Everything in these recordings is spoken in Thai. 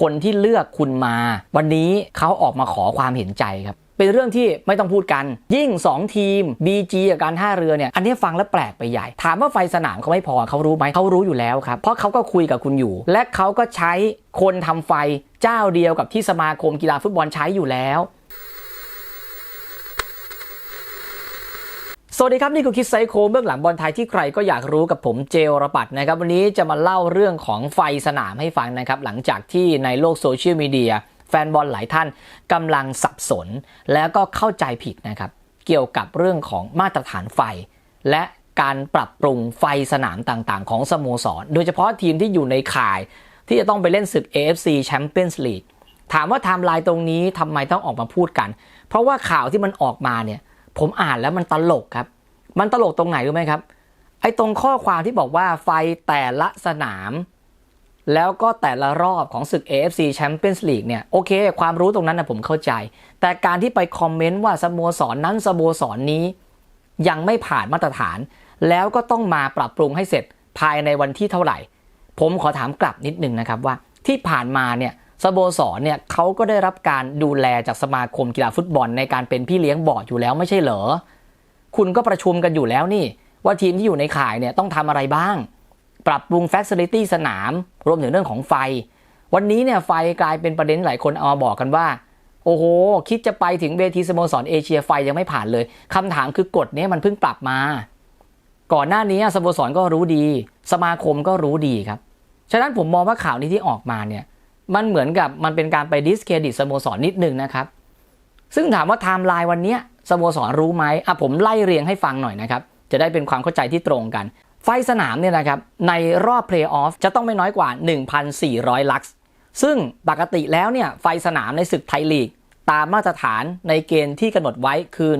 คนที่เลือกคุณมา วันนี้เขาออกมาขอความเห็นใจครับ เป็นเรื่องที่ไม่ต้องพูดกัน ยิ่ง 2 ทีม BG กับการท่าเรือเนี่ย อันนี้ฟังแล้วแปลกไปใหญ่ ถามว่าไฟสนามเขาไม่พอเขารู้ไหมเขารู้อยู่แล้วครับ เพราะเขาก็คุยกับคุณอยู่ และเขาก็ใช้คนทำไฟเจ้าเดียวกับที่สมาคมกีฬาฟุตบอลใช้อยู่แล้ว สวัสดีครับ นี่คือคิดไซโคเบื้องหลังบอลไทยที่ใครก็อยากรู้กับผมเจลระปัดนะครับ วันนี้จะมาเล่าเรื่องของไฟสนามให้ฟังนะครับ หลังจากที่ในโลกโซเชียลมีเดียแฟนบอลหลายท่านกำลังสับสน แล้วก็เข้าใจผิดนะครับ เกี่ยวกับเรื่องของมาตรฐานไฟ และการปรับปรุงไฟสนามต่างๆ ของสโมสร โดยเฉพาะทีมที่อยู่ในข่าย ที่จะต้องไปเล่นศึก AFC Champions League ถามว่าไทม์ไลน์ตรงนี้ทำไมต้องออกมาพูดกัน เพราะว่าข่าวที่มันออกมาเนี่ย ผมอ่านแล้วมันตลกครับ มันตลกตรงไหนรู้ไหมครับ ไอ้ตรงข้อความที่บอกว่าไฟแต่ละสนาม แล้วก็แต่ละรอบของศึก AFC Champions League เนี่ยโอเค ความรู้ตรงนั้นนะผมเข้าใจ แต่การที่ไปคอมเมนต์ว่าสโมสรนนั้นสโมสรนนี้ ยังไม่ผ่านมาตรฐาน แล้วก็ต้องมาปรับปรุงให้เสร็จภายในวันที่เท่าไหร่ ผมขอถามกลับนิดนึงนะครับว่าที่ผ่านมาเนี่ย สโมสรเนี่ยเขาก็ได้รับการดูแลจากสมาคมกีฬาฟุตบอลในการเป็นพี่เลี้ยงบอร์ดอยู่แล้วไม่ใช่เหรอ คุณก็ประชุมกันอยู่แล้วนี่ ว่าทีมที่อยู่ในข่ายเนี่ยต้องทำอะไรบ้าง ปรับปรุง f ฟ c i ลิตี้สนาม รวมถึงเรื่องของไฟ วันนี้เนี่ยไฟกลายเป็นประเด็นหลายคนเอามาบอกกันว่า โอ้โห คิดจะไปถึงเวทีสโมสรเอเชียไฟยังไม่ผ่านเลยคำถามคือกฎนี้มันเพิ่งปรับมา ก่อนหน้านี้สโมสรก็รู้ดี สมาคมก็รู้ดีครับฉะนั้นผมมองว่าข่าวนี้ที่ออกมาเนี่ย มันเหมือนกับมันเป็นการไปดิสเครดิตสโมสรนิดนึงนะครับ ซึ่งถามว่าไทม์ไลน์วันนี้สโมสรรู้ไหมอะผมไล่เรียงให้ฟังหน่อยนะครับ จะได้เป็นความเข้าใจที่ตรงกัน ไฟสนามเนี่ยนะครับ ในรอบเพลย์ออฟจะต้องไม่น้อยกว่า 1,400 ลักซ์ซึ่งปกติแล้วเนี่ยไฟสนามในศึกไทยลีก ตามมาตรฐานในเกณฑ์ที่กำหนดไว้คือ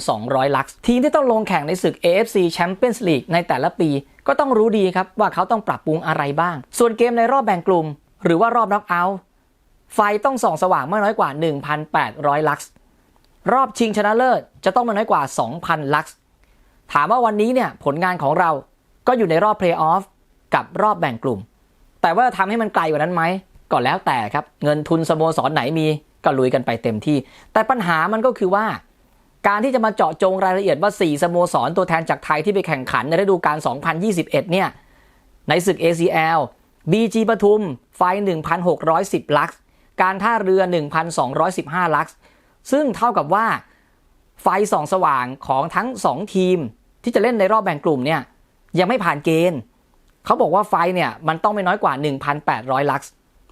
1,200 ลักซ์ทีมที่ต้องลงแข่งในศึก AFC Champions League ในแต่ละปี ก็ต้องรู้ดีครับว่าเขาต้องปรับปรุงอะไรบ้าง ส่วนเกมในรอบแบ่งกลุ่ม หรือว่ารอบน็อกเอาท์ไฟต้องส่องสว่างไม่น้อยกว่า 1,800 ลักซ์รอบชิงชนะเลิศจะต้องไม่น้อยกว่า 2,000 ลักซ์ถามว่าวันนี้เนี่ยผลงานของเราก็อยู่ในรอบเพลย์ออฟกับรอบแบ่งกลุ่ม แต่ว่าทำให้มันไกลกว่านั้นไหมก็แล้วแต่ครับ เงินทุนสโมสรไหนมีก็ลุยกันไปเต็มที่ แต่ปัญหามันก็คือว่า การที่จะมาเจาะจงรายละเอียดว่า 4 สโมสรตัวแทนจากไทยที่ไปแข่งขันในฤดูกาล 2021 เนี่ย ในศึก ACL BG ปทุมไฟ 1,610 ลักซ์การท่าเรือ 1,215 ลักซ์ซึ่งเท่ากับว่าไฟส่องสว่างของทั้ง 2 ทีม ที่จะเล่นในรอบแบ่งกลุ่มเนี่ยยังไม่ผ่านเกณฑ์ เขาบอกว่าไฟเนี่ยมันต้องไม่น้อยกว่า 1,800 ลักซ์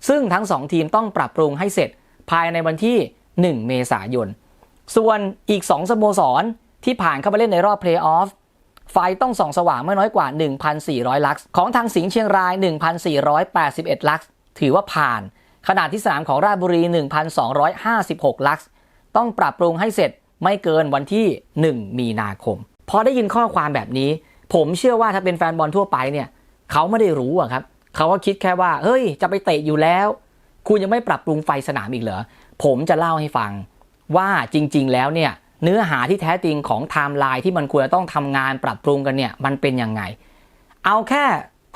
ซึ่งทั้ง 2 ทีมต้องปรับปรุงให้เสร็จภายในวันที่ 1 เมษายน ส่วนอีก 2 สโมสรที่ผ่านเข้าไปเล่นในรอบเพลย์ออฟ ไฟต้องส่องสว่างไม่น้อยกว่า 1,400 ลักซ์ของทางสิงห์เชียงราย 1,481 ลักซ์ถือว่าผ่าน ขนาดที่สนามของราชบุรี 1,256 ลักซ์ต้องปรับปรุงให้เสร็จไม่เกินวันที่ 1 มีนาคม พอได้ยินข้อความแบบนี้ ผมเชื่อว่าถ้าเป็นแฟนบอลทั่วไปเนี่ยเขาไม่ได้รู้อะครับเขาก็คิดแค่ว่า เฮ้ย จะไปเตะอยู่แล้ว คุณยังไม่ปรับปรุงไฟสนามอีกเหรอ ผมจะเล่าให้ฟังว่าจริง ๆ แล้วเนี่ย เนื้อหาที่แท้จริงของไทม์ไลน์ที่มันควรจะต้องทำงานปรับปรุงกันเนี่ยมันเป็นยังไง เอาแค่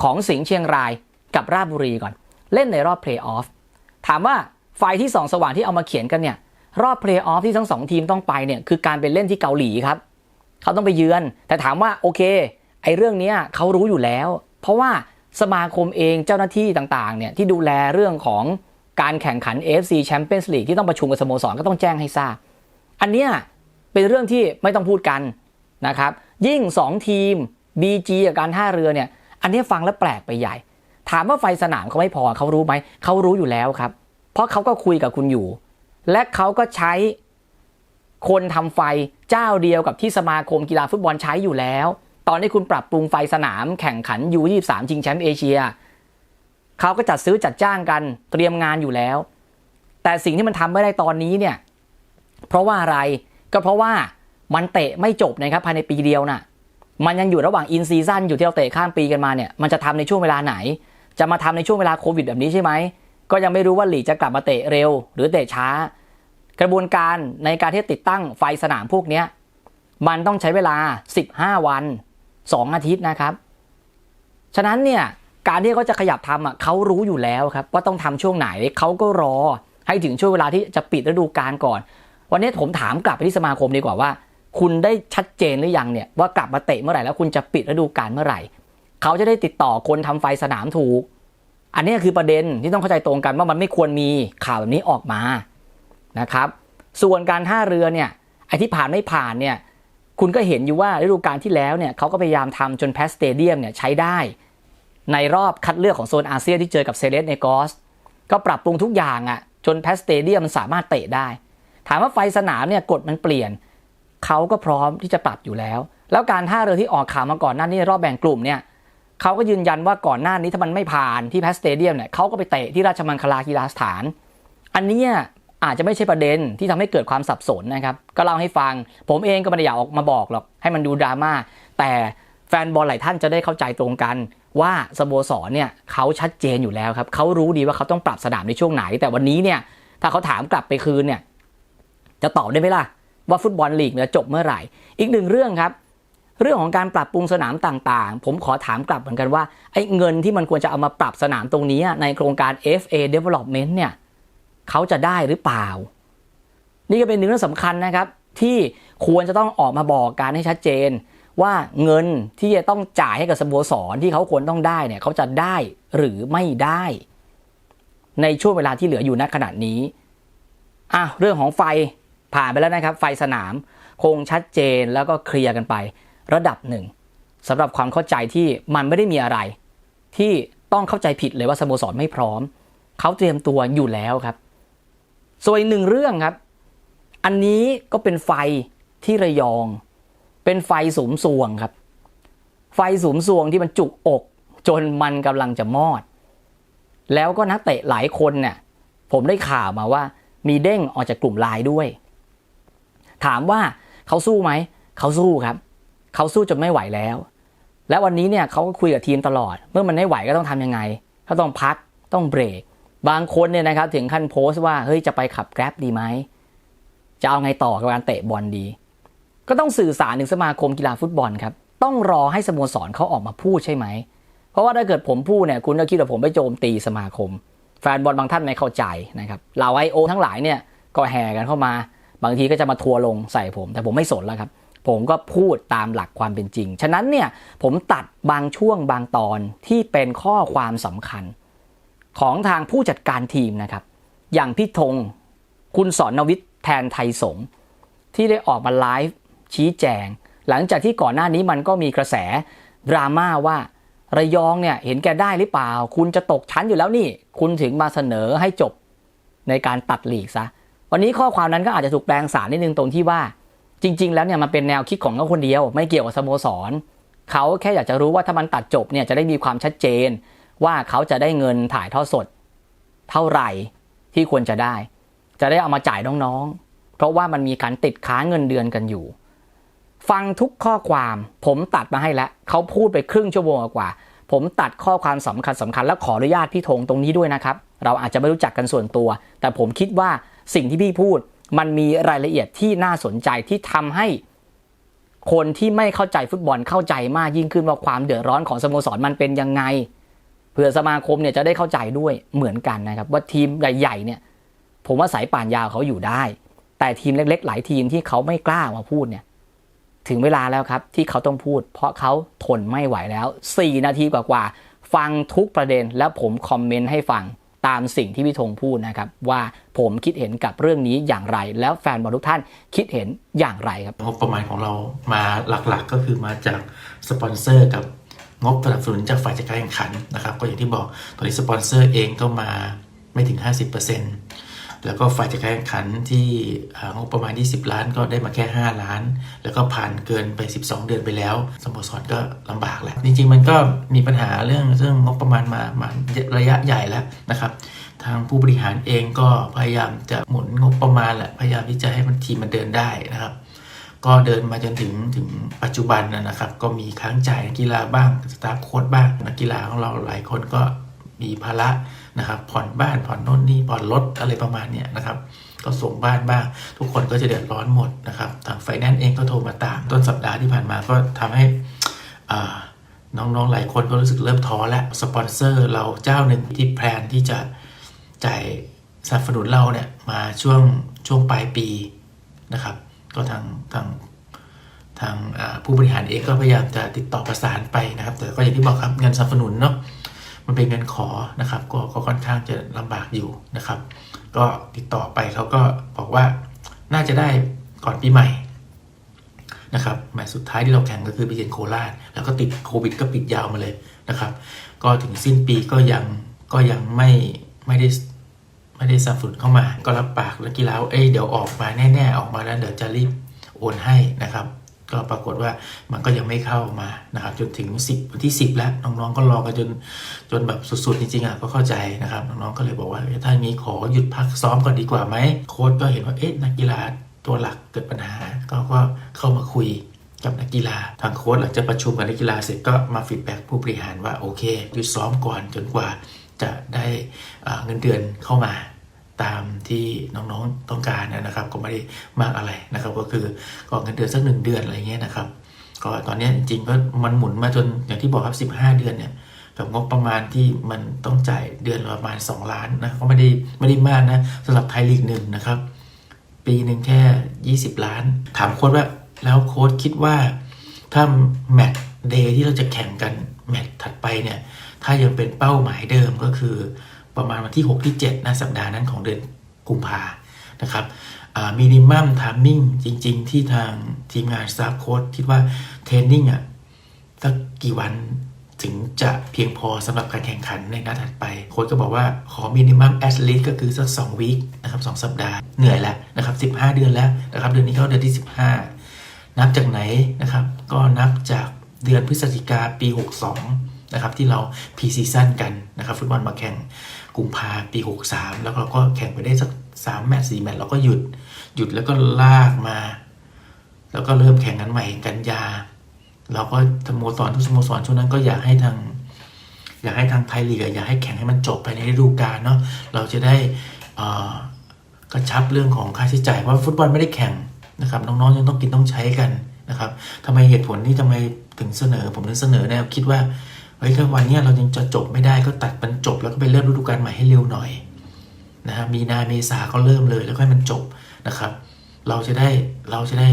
ของสิงห์เชียงรายกับราชบุรีก่อน เล่นในรอบเพลย์ออฟถามว่าไฟที่สองสว่างที่เอามาเขียนกันเนี่ยรอบเพลย์ออฟที่ทั้งสองทีมต้องไปเนี่ยคือการไปเล่นที่เกาหลีครับ เขาต้องไปเยือน แต่ถามว่าโอเคไอ้เรื่องนี้เขารู้อยู่แล้ว เพราะว่าสมาคมเองเจ้าหน้าที่ต่างๆเนี่ยที่ดูแลเรื่องของการแข่งขัน AFC Champions League ที่ต้องประชุมกับสโมสรก็ต้องแจ้งให้ทราบ อันเนี้ย เป็นเรื่องที่ไม่ต้องพูดกันนะครับ ยิ่ง 2 ทีม BG กับการท่าเรือเนี่ย อันนี้ฟังแล้วแปลกไปใหญ่ ถามว่าไฟสนามเขาไม่พอเขารู้ไหมเขารู้อยู่แล้วครับ เพราะเขาก็คุยกับคุณอยู่ และเขาก็ใช้คนทำไฟเจ้าเดียวกับที่สมาคมกีฬาฟุตบอลใช้อยู่แล้ว ตอนที่คุณปรับปรุงไฟสนามแข่งขันยู23ชิงแชมป์เอเชียเขาก็จัดซื้อจัดจ้างกันเตรียมงานอยู่แล้ว แต่สิ่งที่มันทำไม่ได้ตอนนี้เนี่ย เพราะว่าอะไร ก็เพราะว่ามันเตะไม่จบนะครับภายในปีเดียวน่ะมันยังอยู่ระหว่างอินซีซั่นอยู่ที่เราเตะข้ามปีกันมาเนี่ยมันจะทำในช่วงเวลาไหน จะมาทำในช่วงเวลาโควิดแบบนี้ใช่ไหมก็ยังไม่รู้ว่าหลีกจะกลับมาเตะเร็ว หรือเตะช้า กระบวนการในการที่ติดตั้งไฟสนามพวกเนี้ยมันต้องใช้เวลา 15 วัน 2 อาทิตย์นะครับ ฉะนั้นเนี่ยการที่เขาจะขยับทำอะเขารู้อยู่แล้วครับว่าต้องทำช่วงไหนเขาก็รอให้ถึงช่วงเวลาที่จะปิดฤดูกาลก่อน วันนี้ผมถามกลับไปที่สมาคมดีกว่าว่า คุณได้ชัดเจนหรือยังเนี่ยว่ากลับมาเตะเมื่อไหร่แล้วคุณจะปิดฤดูกาลเมื่อไหร่ เขาจะได้ติดต่อคนทำไฟสนามถูก อันนี้คือประเด็นที่ต้องเข้าใจตรงกันว่ามันไม่ควรมีข่าวแบบนี้ออกมานะครับ ส่วนการท่าเรือเนี่ยไอ้ที่ผ่านไม่ผ่านเนี่ยคุณก็เห็นอยู่ว่าฤดูกาลที่แล้วเนี่ยเขาก็พยายามทำจนแพสสเตเดียมเนี่ยใช้ได้ ในรอบคัดเลือกของโซนอาเซียนที่เจอกับเซเลสเนกอสก็ปรับปรุงทุกอย่างอะ่ะจนแพสสเตเดียมมันสามารถเตะได้ ถามว่าไฟสนามเนี่ยกฎมันเปลี่ยนเขาก็พร้อมที่จะปรับอยู่แล้ว แล้วการท่าเรือที่ออกข่าวมาก่อนหน้านี้รอบแบ่งกลุ่มเนี่ยเขาก็ยืนยันว่าก่อนหน้านี้ถ้ามันไม่ผ่านที่แพสสเตเดียมเนี่ยเขาก็ไปเตะที่ราชมังคลากีฬาสถาน อันนี้อาจจะไม่ใช่ประเด็นที่ทำให้เกิดความสับสนนะครับ ก็เล่าให้ฟัง ผมเองก็ไม่ได้อยากออกมาบอกหรอก ให้มันดูดราม่า แต่แฟนบอลหลายท่านจะได้เข้าใจตรงกัน ว่าสโมสรเนี่ยเขาชัดเจนอยู่แล้วครับเขารู้ดีว่าเขาต้องปรับสนามในช่วงไหน แต่วันนี้เนี่ยถ้าเขาถามกลับไปคืนเนี่ย จะตอบได้ไหมล่ะ ว่าฟุตบอลลีกเนี่ยจบเมื่อไหร่ อีกหนึ่งเรื่องครับ เรื่องของการปรับปรุงสนามต่างๆ ผมขอถามกลับเหมือนกันว่าไอ้เงินที่มันควรจะเอามาปรับสนามตรงนี้ในโครงการ FA Development เนี่ยเขาจะได้หรือเปล่า นี่ก็เป็นหนึ่งเรื่องสำคัญนะครับ ที่ควรจะต้องออกมาบอกการให้ชัดเจน ว่าเงินที่จะต้องจ่ายให้กับสโมสรที่เขาควรต้องได้เนี่ยเขาจะได้หรือไม่ได้ ในช่วงเวลาที่เหลืออยู่ณขณะนี้อะเรื่องของไฟ ผ่านไปแล้วนะครับ ไฟสนามคงชัดเจนแล้วก็เคลียร์กันไประดับหนึ่งสำหรับความเข้าใจที่มันไม่ได้มีอะไร ที่ต้องเข้าใจผิดเลยว่าสโมสรไม่พร้อม เขาเตรียมตัวอยู่แล้วครับ ส่วนอีกหนึ่งเรื่องครับ อันนี้ก็เป็นไฟที่ระยอง เป็นไฟสุมสวงครับ ไฟสุมสวงที่มันจุกอก จนมันกำลังจะมอด แล้วก็นักเตะหลายคนเนี่ยผมได้ข่าวมาว่ามีเด้งออกจากกลุ่มไลน์ด้วย ถามว่าเขาสู้ไหม เขาสู้ครับ เขาสู้จนไม่ไหวแล้ว และวันนี้เนี่ยเขาก็คุยกับทีมตลอด เมื่อมันไม่ไหวก็ต้องทำยังไงเขาต้องพัก ต้องเบรก บางคนเนี่ยนะครับถึงขั้นโพสต์ว่า เฮ้ย จะไปขับแกร็บดีไหม จะเอาไงต่อกับการเตะบอลดี ก็ต้องสื่อสารถึงสมาคมกีฬาฟุตบอลครับ ต้องรอให้สโมสรเขาออกมาพูดใช่ไหม เพราะว่าถ้าเกิดผมพูดเนี่ยคุณก็คิดว่าผมไปโจมตีสมาคม แฟนบอลบางท่านไม่เข้าใจนะครับเราไอโอทั้งหลายเนี่ยก็แห่กันเข้ามา บางทีก็จะมาทัวร์ลงใส่ผม แต่ผมไม่สนแล้วครับ ผมก็พูดตามหลักความเป็นจริง ฉะนั้นเนี่ยผมตัดบางช่วงบางตอนที่เป็นข้อความสำคัญ ของทางผู้จัดการทีมนะครับ อย่างพี่ธงคุณสอนนวิทย์แทนไทยสงที่ได้ออกมาไลฟ์ชี้แจง หลังจากที่ก่อนหน้านี้มันก็มีกระแสดราม่าว่าระยองเนี่ยเห็นแกได้หรือเปล่า คุณจะตกชั้นอยู่แล้วนี่ คุณถึงมาเสนอให้จบในการตัดหลีกซะ วันนี้ข้อความนั้นก็อาจจะถูกแปลงสารนิดนึงตรงที่ว่า จริง ๆ แล้วเนี่ยมันเป็นแนวคิดของเขาคนเดียว ไม่เกี่ยวกับสโมสรเขาแค่อยากจะรู้ว่าถ้ามันตัดจบเนี่ยจะได้มีความชัดเจน ว่าเขาจะได้เงินถ่ายทอดสด เท่าไหร่ที่ควรจะได้ จะได้เอามาจ่ายน้องๆ เพราะว่ามันมีการติดค้างเงินเดือนกันอยู่ ฟังทุกข้อความผมตัดมาให้แล้วเขาพูดไปครึ่งชั่วโมงกว่า ผมตัดข้อความสำคัญสำคัญและขออนุญาตพี่ธงตรงนี้ด้วยนะครับ เราอาจจะไม่รู้จักกันส่วนตัว แต่ผมคิดว่า สิ่งที่พี่พูดมันมีรายละเอียดที่น่าสนใจที่ทำให้คนที่ไม่เข้าใจฟุตบอลเข้าใจมากยิ่งขึ้นว่าความเดือดร้อนของสโมสรมันเป็นยังไงเพื่อสมาคมเนี่ยจะได้เข้าใจด้วยเหมือนกันนะครับ ว่าทีมใหญ่ๆเนี่ย ผมว่าสายป่านยาวเขาอยู่ได้ แต่ทีมเล็ก ๆ หลายทีมที่เขาไม่กล้ามาพูดเนี่ย ถึงเวลาแล้วครับที่เขาต้องพูด เพราะเขาทนไม่ไหวแล้ว 4 นาทีกว่าๆฟังทุกประเด็นแล้วผมคอมเมนต์ให้ฟัง ตามสิ่งที่พี่ธงพูดนะครับว่าผมคิดเห็นกับเรื่องนี้อย่างไร แล้วแฟนบอลทุกท่านคิดเห็นอย่างไรครับงบประมาณของเรามาหลักๆ ก็คือมาจากสปอนเซอร์กับงบสนับสนุนจากฝ่ายจัดการแข่งขันนะครับ ก็อย่างที่บอกตอนนี้สปอนเซอร์เองก็มาไม่ถึง 50% แล้วก็ฝ่ายจัดการแข่งขันที่งบประมาณ 20 ล้านก็ได้มาแค่ 5 ล้าน แล้วก็ผ่านเกินไป 12 เดือนไปแล้วสโมสรก็ลำบากแหล้วจริงๆ มันก็มีปัญหาเรื่องเรื่องงบประมาณมามาระยะใหญ่แล้วนะครับทางผู้บริหารเองก็พยายามจะหมุนงบประมาณแหละพยายามที่จะให้มันทีมมันเดินได้นะครับ ก็เดินมาจนถึงถึงปัจจุบันนะครับ ก็มีค้างจ่ายนักกีฬาบ้างสตาฟโค้ชบ้างนักกีฬาของเราหลายคนก็มีภาระ นะครับผ่อนบ้านผ่อนโน่นนี่ผ่อนรถอะไรประมาณเนี้ยนะครับก็ส่งบ้านบ้าง ทุกคนก็จะเดือดร้อนหมดนะครับทางไฟแนนซ์เองก็โทรมาตาม ต้นสัปดาห์ที่ผ่านมาก็ทำให้น้องๆหลายคนก็รู้สึกเริ่มท้อแล้วสปอนเซอร์เราเจ้าหนึ่งที่แพลนที่จะจ่ายสนับสนุนเราเนี่ยมาช่วงช่วงปลายปีนะครับ ก็ทางทางทางผู้บริหารเองก็พยายามจะติดต่อประสานไปนะครับ แต่ก็อย่างที่บอกครับเงินสนับสนุนเนาะ มันเป็นเงินขอนะครับ ก็ก็ค่อนข้างจะลำบากอยู่นะครับ ก็ติดต่อไปเขาก็บอกว่าน่าจะได้ก่อนปีใหม่นะครับแมตช์สุดท้ายที่เราแข่งก็คือไปเยือนโคราช แล้วก็ติดโควิดก็ปิดยาวมาเลยนะครับ ก็ถึงสิ้นปีก็ยังก็ยังไม่ไม่ได้ไม่ได้สับสนุนเข้ามา ก็รับปากนักกีฬาเอ้ยเดี๋ยวออกมาแน่ ๆ ออกมาแล้วเดี๋ยวจะรีบโอนให้นะครับ ก็ปรากฏว่ามันก็ยังไม่เข้ามานะครับจนถึง 10วันที่ 10 แล้วน้องๆก็รอกันจนจนแบบสุดๆจริงๆอะก็เข้าใจนะครับน้องๆก็เลยบอกว่าถ้างี้ขอหยุดพักซ้อมก่อนดีกว่าไหมโค้ชก็เห็นว่าเอ๊ะนักกีฬาตัวหลักเกิดปัญหาก็ก็เข้ามาคุยกับนักกีฬาทางโค้ชหลังจากประชุมกับนักกีฬาเสร็จก็มาฟีดแบ็กผู้บริหารว่าโอเคหยุดซ้อมก่อนจนกว่าจะได้เงินเดือนเข้ามา ตามที่น้องๆต้องการนะครับ ก็ไม่ได้มากอะไรนะครับ ก็คือก็เงินเดือนสักหนึ่งเดือนอะไรเงี้ยนะครับ ก็ตอนนี้จริงๆก็มันหมุนมาจนอย่างที่บอกครับ 15 เดือนเนี่ยกับงบประมาณที่มันต้องจ่ายเดือนประมาณ 2 ล้านนะก็ไม่ได้ไม่ได้มากนะสำหรับไทยลีกหนึ่งนะครับ ปีหนึ่งแค่ 20 ล้าน ถามโค้ชว่าแล้วโค้ชคิดว่าถ้าแมตช์เดย์ที่เราจะแข่งกันแมตช์ถัดไปเนี่ยถ้ายังเป็นเป้าหมายเดิมก็คือ ประมาณวันที่ 6 ที่7นะสัปดาห์นั้นของเดือนกุมภานะครับมินิมัมทามมิ่งจริง ๆ ที่ทางทีมงานสตาฟโค้ดคิดว่าเทรนนิ่งอะสักกี่วันถึงจะเพียงพอสำหรับการแข่งขันในนัดถัดไป โค้ดก็บอกว่าขอมินิมัมแอสลิทก็คือสัก2วีคนะครับ2สัปดาห์เหนื่อยแล้วนะครับ 15 เดือนแล้วนะครับ เดือนนี้เข้าเดือนที่ 15 นับจากไหนนะครับ ก็นับจากเดือนพฤศจิกาปี 62 นะครับ ที่เราพีซีซั่นกันนะครับ ฟุตบอลมาแข่ง กุมภาปี 63 แล้วเราก็แข่งไปได้สัก3แมตช์4แมตช์เราก็หยุดหยุดแล้วก็ลากมา แล้วก็เริ่มแข่งกันใหม่กันยา เราก็สโมสรทุกสโมสรช่วงนั้นก็อยากให้ทาง อยากให้ทางไทยลีกออยากให้แข่งให้มันจบภายในฤดูกาลเนาะเราจะได้กระชับเรื่องของค่าใช้จ่ายเพราะฟุตบอลไม่ได้แข่งนะครับน้องๆยังต้องกินต้องใช้กันนะครับทำไมเหตุผลที่ทำไมถึงเสนอ ผมถึงเสนอแนวคิดว่า เฮ้ยถ้าวันนี้เรายังจะจบไม่ได้ก็ตัดมันจบแล้วก็ไปเริ่มฤดูกาลใหม่ให้เร็วหน่อยนะฮะมีนาเมษาก็เริ่มเลยแล้วก็ให้มันจบนะครับ เราจะได้เราจะได้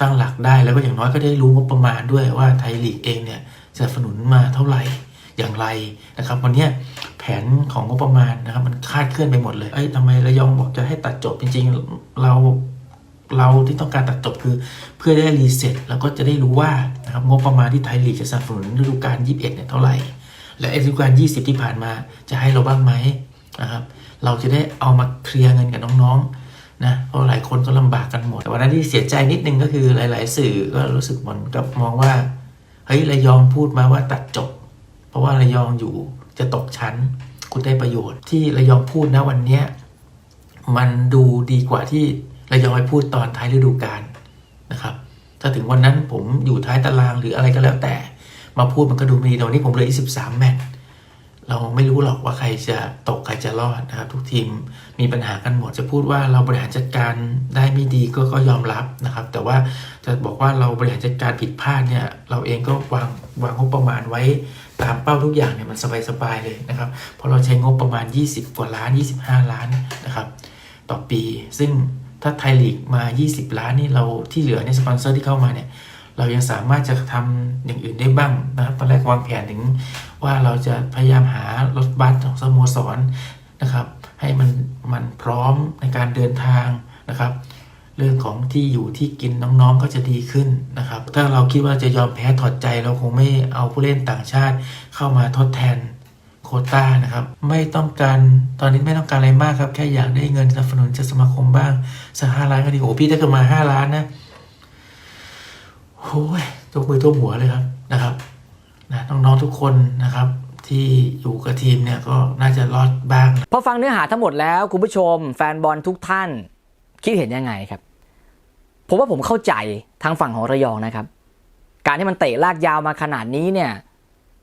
ตั้งหลักได้แล้วก็อย่างน้อยก็ได้รู้งบประมาณด้วยว่าไทยลีกเองเนี่ยสนับสนุนมาเท่าไหร่อย่างไรนะครับ วันนี้แผนของงบประมาณนะครับ มันคาดเคลื่อนไปหมดเลยเอ้ยทำไมระยองบอกจะให้ตัดจบจริงๆ เรา เราที่ต้องการตัดจบคือ เพื่อได้รีเซ็ตแล้วก็จะได้รู้ว่านะครับงบประมาณที่ไทยลีกจะสนับสนุนฤดูกาล21เนี่ยเท่าไหร่ และฤดูกาล20 ที่ผ่านมาจะให้เราบ้างไหมนะครับเราจะได้เอามาเคลียร์เงินกับน้องๆนะเพราะหลายคนก็ลำบากกันหมดแต่วันนั้นที่เสียใจนิดนึงก็คือหลาย ๆ สื่อก็รู้สึกเหมือนกับมองว่าเฮ้ยระยองพูดมาว่าตัดจบ เพราะว่าระยองอยู่จะตกชั้น คุณได้ประโยชน์ ที่ระยองพูดนะวันเนี้ยมันดูดีกว่าที่ ระยองไปพูดตอนท้ายฤดูกาลนะครับ ถ้าถึงวันนั้นผมอยู่ท้ายตารางหรืออะไรก็แล้วแต่ มาพูดมันก็ดูไม่ดีแต่วันนี้ผมเหลย23 แมตช์เราไม่รู้หรอกว่าใครจะตกใครจะรอดนะครับ ทุกทีมมีปัญหากันหมดจะพูดว่าเราบริหารจัดการได้ไม่ดีก็ก็ยอมรับนะครับ แต่ว่าจะบอกว่าเราบริหารจัดการผิดพลาดเนี่ยเราเองก็วางวางงบประมาณไว้ตามเป้าทุกอย่างเนี่ยมันสบายๆเลยนะครับเพราะเราใช้งบประมาณ 20 กว่าล้าน 25 ล้านนะครับ ต่อปีซึ่ง ถ้าไทยลีกมา 20 ล้านนี่เราที่เหลือในสปอนเซอร์ที่เข้ามาเนี่ยเรายังสามารถจะทำอย่างอื่นได้บ้างนะครับตอนแรกวางแผนถึงว่าเราจะพยายามหารถบัสของสโมสรนะครับ ให้มันมันพร้อมในการเดินทางนะครับ เรื่องของที่อยู่ที่กินน้องๆก็จะดีขึ้นนะครับ ถ้าเราคิดว่าจะยอมแพ้ถอดใจเราคงไม่เอาผู้เล่นต่างชาติเข้ามาทดแทน ต้านะครับ ไม่ต้องการตอนนี้ไม่ต้องการอะไรมากครับ แค่อยากได้เงินสนับสนุนจากสมาคมบ้างสักห้าล้านก็ดีโอ้พี่ถ้าเกิดมาห้าล้านนะโอ้ยยกมือท่วหัวเลยครับนะครับนะน้องๆทุกคนนะครับที่อยู่กับทีมเนี่ยก็น่าจะรอดบ้าง พอฟังเนื้อหาทั้งหมดแล้วคุณผู้ชม แฟนบอลทุกท่าน คิดเห็นยังไงครับ ผมว่าผมเข้าใจทางฝั่งของระยองนะครับ การที่มันเตะลากยาวมาขนาดนี้เนี่ย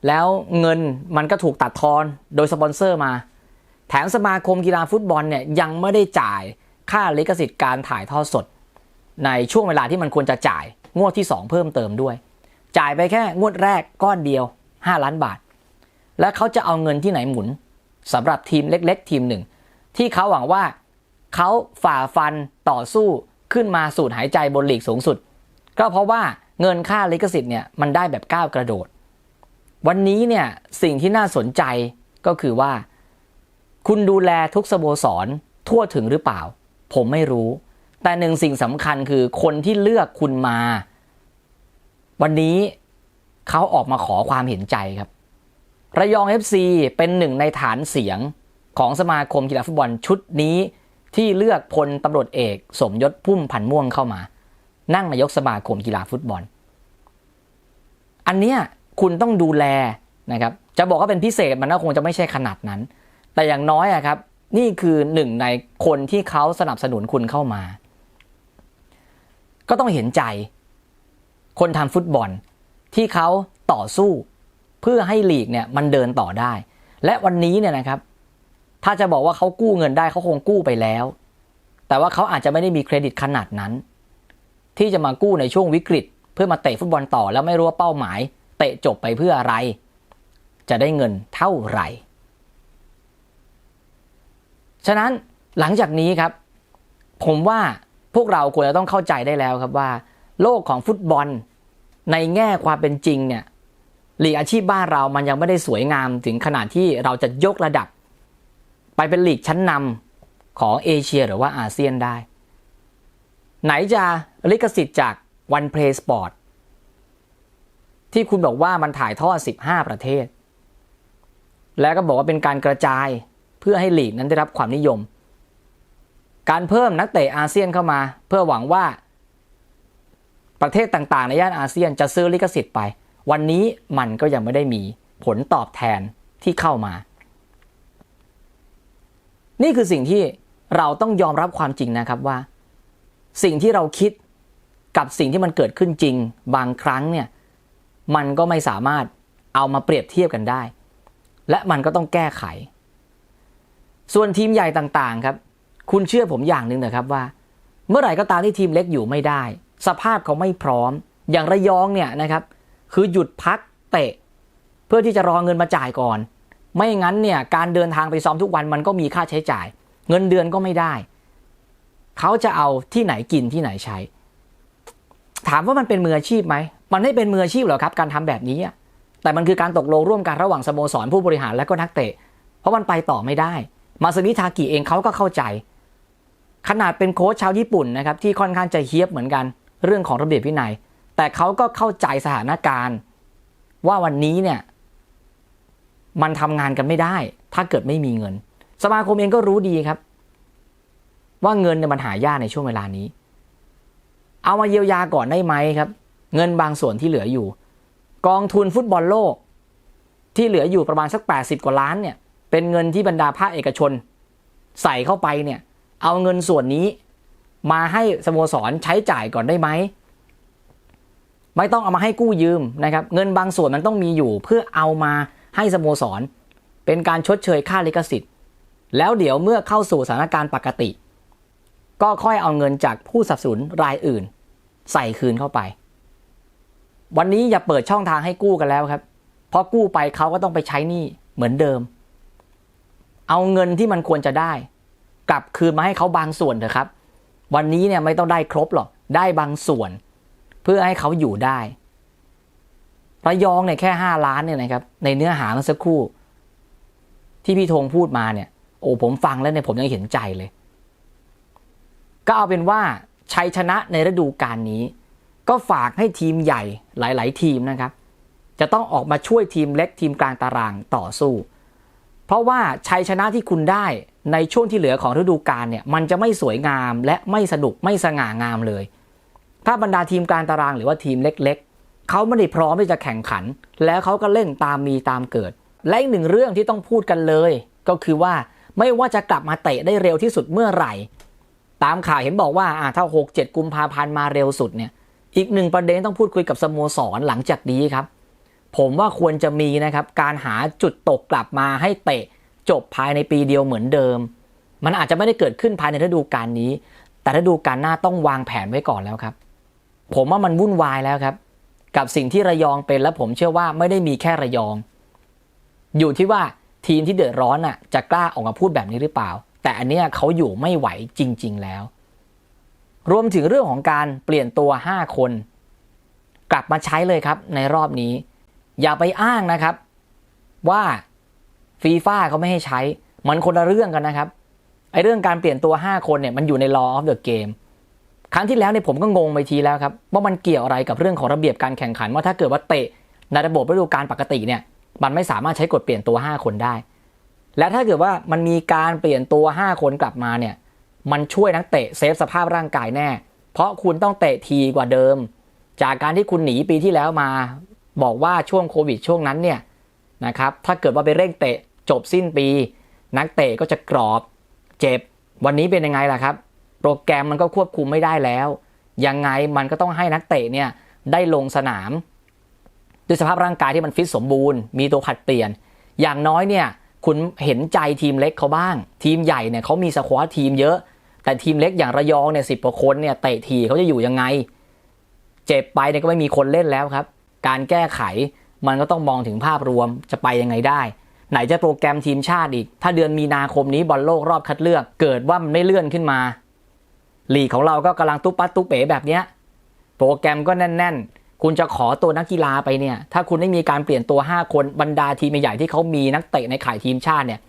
แล้วเงินมันก็ถูกตัดทอนโดยสปอนเซอร์มา แถมสมาคมกีฬาฟุตบอลเนี่ยยังไม่ได้จ่ายค่าลิขสิทธิ์การถ่ายทอดสด ในช่วงเวลาที่มันควรจะจ่ายงวดที่ 2 เพิ่มเติมด้วย จ่ายไปแค่งวดแรกก้อนเดียว 5 ล้านบาท แล้วเขาจะเอาเงินที่ไหนหมุนสำหรับทีมเล็ก ๆ ทีมหนึ่ง ที่เขาหวังว่าเขาฝ่าฟันต่อสู้ขึ้นมาสูดหายใจบนหลีกสูงสุด ก็เพราะว่าเงินค่าลิขสิทธิ์เนี่ยมันได้แบบก้าวกระโดด วันนี้เนี่ยสิ่งที่น่าสนใจก็คือว่า คุณดูแลทุกสโมสรทั่วถึงหรือเปล่า ผมไม่รู้ แต่หนึ่งสิ่งสำคัญคือคนที่เลือกคุณมา วันนี้เขาออกมาขอความเห็นใจครับ ระยอง FC เป็นหนึ่งในฐานเสียงของสมาคมกีฬาฟุตบอลชุดนี้ ที่เลือกพลตำรวจเอก สมยศพุ่มพันม่วงเข้ามา นั่งนายกสมาคมกีฬาฟุตบอล อันเนี้ย คุณต้องดูแลนะครับจะบอกว่าเป็นพิเศษมันก็คงจะไม่ใช่ขนาดนั้น แต่อย่างน้อยอะครับนี่คือหนึ่งในคนที่เขาสนับสนุนคุณเข้ามา ก็ต้องเห็นใจ คนทำฟุตบอลที่เขาต่อสู้เพื่อให้ลีกเนี่ยมันเดินต่อได้ และวันนี้เนี่ยนะครับ ถ้าจะบอกว่าเขากู้เงินได้เขาคงกู้ไปแล้ว แต่ว่าเขาอาจจะไม่ได้มีเครดิตขนาดนั้น ที่จะมากู้ในช่วงวิกฤต เพื่อมาเตะฟุตบอลต่อแล้วไม่รู้ว่าเป้าหมาย เตะจบไปเพื่ออะไร จะได้เงินเท่าไหร่ ฉะนั้นหลังจากนี้ครับ ผมว่าพวกเราควรจะต้องเข้าใจได้แล้วครับว่า โลกของฟุตบอลในแง่ความเป็นจริงเนี่ยลีกอาชีพบ้านเรามันยังไม่ได้สวยงามถึงขนาดที่เราจะยกระดับ ไปเป็นลีกชั้นนำของเอเชียหรือว่าอาเซียนได้ ไหนจะลิขสิทธิ์จากวันเพลย์สปอร์ต ที่คุณบอกว่ามันถ่ายทอด 15 ประเทศ แล้วก็บอกว่าเป็นการกระจายเพื่อให้ลีกนั้นได้รับความนิยม การเพิ่มนักเตะอาเซียนเข้ามา เพื่อหวังว่า ประเทศต่างๆ ในย่านอาเซียนจะซื้อลิขสิทธิ์ไป วันนี้มันก็ยังไม่ได้มีผลตอบแทนที่เข้ามา นี่คือสิ่งที่เราต้องยอมรับความจริงนะครับว่า สิ่งที่เราคิดกับสิ่งที่มันเกิดขึ้นจริง บางครั้งเนี่ย มันก็ไม่สามารถเอามาเปรียบเทียบกันได้ และมันก็ต้องแก้ไข ส่วนทีมใหญ่ต่างๆครับ คุณเชื่อผมอย่างหนึ่งนะครับว่า เมื่อไหร่ก็ตามที่ทีมเล็กอยู่ไม่ได้ สภาพเขาไม่พร้อม อย่างระยองเนี่ยนะครับ คือหยุดพักเตะ เพื่อที่จะรอเงินมาจ่ายก่อน ไม่งั้นเนี่ยการเดินทางไปซ้อมทุกวันมันก็มีค่าใช้จ่าย เงินเดือนก็ไม่ได้ เขาจะเอาที่ไหนกินที่ไหนใช้ ถามว่ามันเป็นมืออาชีพไหม มันไม่เป็นมืออาชีพหรอครับการทำแบบนี้ แต่มันคือการตกลงร่วมกันระหว่างสโมสรผู้บริหารและก็นักเตะ เพราะมันไปต่อไม่ได้ มาซึมิทากิเองเขาก็เข้าใจ ขนาดเป็นโค้ชชาวญี่ปุ่นนะครับที่ค่อนข้างจะเฮียบเหมือนกัน เรื่องของระเบียบวินัย แต่เขาก็เข้าใจสถานการณ์ ว่าวันนี้เนี่ยมันทำงานกันไม่ได้ ถ้าเกิดไม่มีเงิน สมาคมเองก็รู้ดีครับ ว่าเงินเนี่ยมันหายากในช่วงเวลานี้ เอามาเยียวยาก่อนได้ไหมครับ เงินบางส่วนที่เหลืออยู่ กองทุนฟุตบอลโลก ที่เหลืออยู่ประมาณสัก 80 กว่าล้านเนี่ยเป็นเงินที่บรรดาภาคเอกชน ใส่เข้าไปเนี่ยเอาเงินส่วนนี้มาให้สโมสรใช้จ่ายก่อนได้ไหมไม่ต้องเอามาให้กู้ยืมนะครับเงินบางส่วนมันต้องมีอยู่เพื่อเอามาให้สโมสร เป็นการชดเชยค่าลิขสิทธิ์ แล้วเดี๋ยวเมื่อเข้าสู่สถานการณ์ปกติ ก็ค่อยเอาเงินจากผู้สนับสนุนรายอื่น ใส่คืนเข้าไป วันนี้อย่าเปิดช่องทางให้กู้กันแล้วครับ เพราะกู้ไปเขาก็ต้องไปใช้หนี้เหมือนเดิม เอาเงินที่มันควรจะได้ กลับคืนมาให้เขาบางส่วนเถอะครับ วันนี้เนี่ยไม่ต้องได้ครบหรอกได้บางส่วน เพื่อให้เขาอยู่ได้ระยองเนี่ยแค่ห้าล้านเนี่ยนะครับในเนื้อหาเมื่อสักครู่ ที่พี่ธงพูดมาเนี่ย โอ้ผมฟังแล้วเนี่ยผมยังเห็นใจเลย ก็เอาเป็นว่าชัยชนะในฤดูกาลนี้ ก็ฝากให้ทีมใหญ่หลาย ๆ ทีมนะครับ จะต้องออกมาช่วยทีมเล็กทีมกลางตารางต่อสู้ เพราะว่าชัยชนะที่คุณได้ในช่วงที่เหลือของฤดูกาลเนี่ยมันจะไม่สวยงามและไม่สนุกไม่สง่างามเลย ถ้าบรรดาทีมกลางตารางหรือว่าทีมเล็ก ๆเขาไม่ได้พร้อมที่จะแข่งขัน แล้วเขาก็เล่นตามมีตามเกิด และอีกหนึ่งเรื่องที่ต้องพูดกันเลย ก็คือว่าไม่ว่าจะกลับมาเตะได้เร็วที่สุดเมื่อไหร่ ตามข่าวเห็นบอกว่าอ่าถ้า 6 7 กุมภาพันธ์มาเร็วสุดเนี่ย อีกหนึ่งประเด็นต้องพูดคุยกับสโมสรหลังจากนี้ครับ ผมว่าควรจะมีนะครับ การหาจุดตกกลับมาให้เตะจบภายในปีเดียวเหมือนเดิม มันอาจจะไม่ได้เกิดขึ้นภายในฤดูกาลนี้ แต่ฤดูกาลหน้าต้องวางแผนไว้ก่อนแล้วครับ ผมว่ามันวุ่นวายแล้วครับ กับสิ่งที่ระยองเป็นและผมเชื่อว่าไม่ได้มีแค่ระยอง อยู่ที่ว่าทีมที่เดือดร้อนน่ะจะกล้าออกมาพูดแบบนี้หรือเปล่า แต่อันเนี้ยเขาอยู่ไม่ไหวจริง ๆ แล้ว รวมถึงเรื่องของการเปลี่ยนตัว 5 คน กลับมาใช้เลยครับในรอบนี้ อย่าไปอ้างนะครับ ว่าฟีฟ่าเขาไม่ให้ใช้ มันคนละเรื่องกันนะครับไอเรื่องการเปลี่ยนตัว 5 คนเนี่ยมันอยู่ใน law of the game ครั้งที่แล้วเนี่ยผมก็งงไปทีแล้วครับ ว่ามันเกี่ยวอะไรกับเรื่องของระเบียบการแข่งขัน ว่าถ้าเกิดว่าเตะในระบบฤดูกาลปกติเนี่ยมันไม่สามารถใช้กฎเปลี่ยนตัว 5 คนได้ และถ้าเกิดว่ามันมีการเปลี่ยนตัว 5 คนกลับมาเนี่ย มันช่วยนักเตะเซฟสภาพร่างกายแน่ เพราะคุณต้องเตะทีกว่าเดิม จากการที่คุณหนีปีที่แล้วมา บอกว่าช่วงโควิดช่วงนั้นเนี่ยนะครับถ้าเกิดว่าไปเร่งเตะจบสิ้นปี นักเตะก็จะกรอบเจ็บ วันนี้เป็นยังไงล่ะครับ โปรแกรมมันก็ควบคุมไม่ได้แล้ว ยังไงมันก็ต้องให้นักเตะเนี่ยได้ลงสนาม ด้วยสภาพร่างกายที่มันฟิตสมบูรณ์ มีตัวผัดเปลี่ยน อย่างน้อยเนี่ย คุณเห็นใจทีมเล็กเขาบ้าง ทีมใหญ่เนี่ยเขามีสควอตทีมเยอะ แต่ทีมเล็กอย่างระยองเนี่ยสิบกว่าคนเนี่ยเตะทีเขาจะอยู่ยังไง เจ็บไปเนี่ยก็ไม่มีคนเล่นแล้วครับ การแก้ไขมันก็ต้องมองถึงภาพรวมจะไปยังไงได้ ไหนจะโปรแกรมทีมชาติอีก ถ้าเดือนมีนาคมนี้บอลโลกรอบคัดเลือกเกิดว่ามันไม่เลื่อนขึ้นมาลีกของเราก็กำลังตุ๊ปัดตุ๊เป๋แบบเนี้ยโปรแกรมก็แน่น ๆ คุณจะขอตัวนักกีฬาไปเนี่ย ถ้าคุณไม่มีการเปลี่ยนตัว 5 คนบรรดาทีมใหญ่ที่เขามีนักเตะในข่ายทีมชาติเนี่ย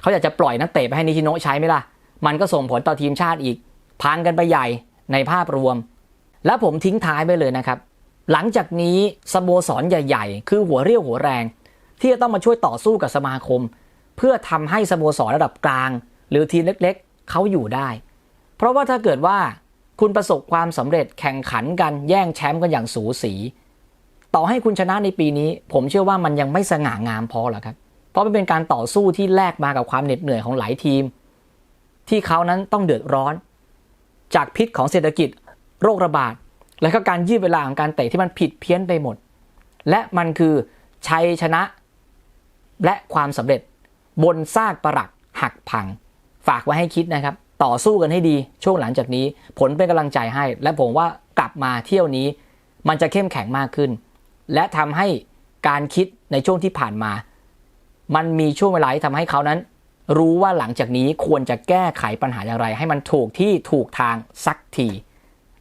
เขาอยากจะปล่อยนักเตะไปให้นิชิโนะใช้ไหมล่ะ มันก็ส่งผลต่อทีมชาติอีก พังกันไปใหญ่ในภาพรวม แล้วผมทิ้งท้ายไปเลยนะครับ หลังจากนี้สโมสรใหญ่ ๆ คือหัวเรี่ยวหัวแรง ที่จะต้องมาช่วยต่อสู้กับสมาคม เพื่อทำให้สโมสรระดับกลาง หรือทีมเล็ก ๆเขาอยู่ได้ เพราะว่าถ้าเกิดว่า คุณประสบความสำเร็จแข่งขันกันแย่งแชมป์กันอย่างสูสี ต่อให้คุณชนะในปีนี้ ผมเชื่อว่ามันยังไม่สง่างามพอหรอกครับ เพราะมันเป็นการต่อสู้ที่แลกมากับความเหน็ดเหนื่อยของหลายทีม ที่เขานั้นต้องเดือดร้อน จากพิษของเศรษฐกิจ โรคระบาด และก็การยืดเวลาของการเตะที่มันผิดเพี้ยนไปหมด และมันคือชัยชนะ และความสำเร็จ บนซากปรักหักพัง ฝากไว้ให้คิดนะครับ ต่อสู้กันให้ดีช่วงหลังจากนี้ ผลเป็นกำลังใจให้ และผมว่ากลับมาเที่ยวนี้ มันจะเข้มแข็งมากขึ้น และทำให้การคิดในช่วงที่ผ่านมา มันมีช่วงเวลาที่ทำให้เขานั้น รู้ว่าหลังจากนี้ควรจะแก้ไขปัญหาอย่างไร ให้มันถูกที่ถูกทางสักที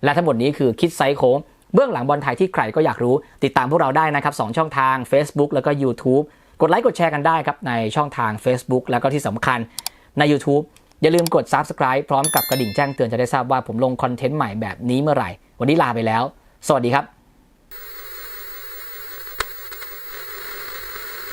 และทั้งหมดนี้คือคิดไซโค้งเบื้องหลังบอลไทยที่ใครก็อยากรู้ ติดตามพวกเราได้นะครับสองช่องทาง Facebook แล้วก็ YouTube กดไลค์กดแชร์กันได้ครับในช่องทาง Facebook แล้วก็ที่สำคัญใน YouTube อย่าลืมกด Subscribe พร้อมกับกระดิ่งแจ้งเตือนจะได้ทราบว่าผมลงคอนเทนต์ใหม่แบบนี้เมื่อไหร่ วันนี้ลาไปแล้ว สวัสดีครับ